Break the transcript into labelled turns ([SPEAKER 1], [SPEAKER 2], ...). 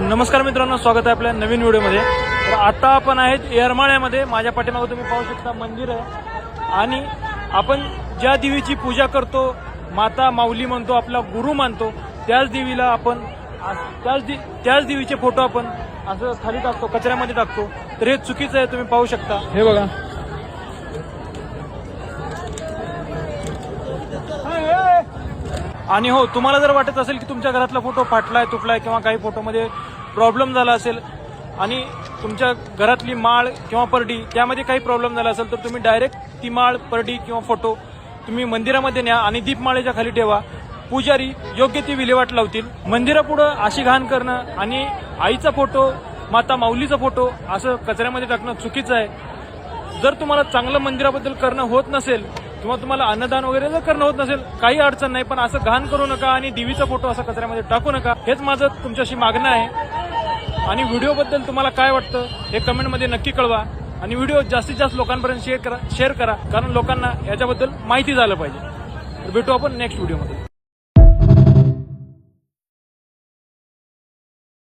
[SPEAKER 1] नमस्कार मित्रांनो स्वागत आहे आपल्या नवीन व्हिडिओमध्ये. तर आता आपण आहेत येरमाळ्यामध्ये. माझ्या पाठीमागं तुम्ही पाहू शकता मंदिर आहे. आणि आपण ज्या देवीची पूजा करतो माता माऊली म्हणतो आपला गुरु मानतो त्याच देवीला आपण त्याच दे त्याच देवीचे फोटो आपण असं खाली टाकतो कचऱ्यामध्ये टाकतो. तर हे चुकीचं आहे तुम्ही पाहू शकता. हे बघा. आणि हो तुम्हाला जर वाटत असेल की तुमच्या घरातला फोटो फाटलाय तुटलाय किंवा काही फोटोमध्ये प्रॉब्लेम झाला असेल आणि तुमच्या घरातली माळ किंवा परडी त्यामध्ये काही प्रॉब्लेम झाला असेल तर तुम्ही डायरेक्ट ती माळ परडी किंवा फोटो तुम्ही मंदिरामध्ये न्या आणि दीपमाळेच्या खाली ठेवा. पुजारी योग्य ती विल्हेवाट लावतील. मंदिरापुढं अशी घाण करणं आणि आईचा फोटो माता माऊलीचा फोटो असं कचऱ्यामध्ये टाकणं चुकीचं आहे. जर तुम्हाला चांगलं मंदिराबद्दल करणं होत नसेल किंवा तुम्हाला अन्नदान वगैरे जर करणं होत नसेल काही अडचण नाही पण असं घाण करू नका आणि देवीचा फोटो असा कचऱ्यामध्ये टाकू नका. हेच माझं तुमच्याशी मागणं आहे. आणि व्हिडिओबद्दल तुम्हाला काय वाटतं हे कमेंटमध्ये नक्की कळवा. आणि व्हिडिओ जास्तीत जास्त लोकांपर्यंत शेअर करा शेअर करा कारण लोकांना याच्याबद्दल माहिती झालं पाहिजे. भेटू आपण नेक्स्ट व्हिडिओमध्ये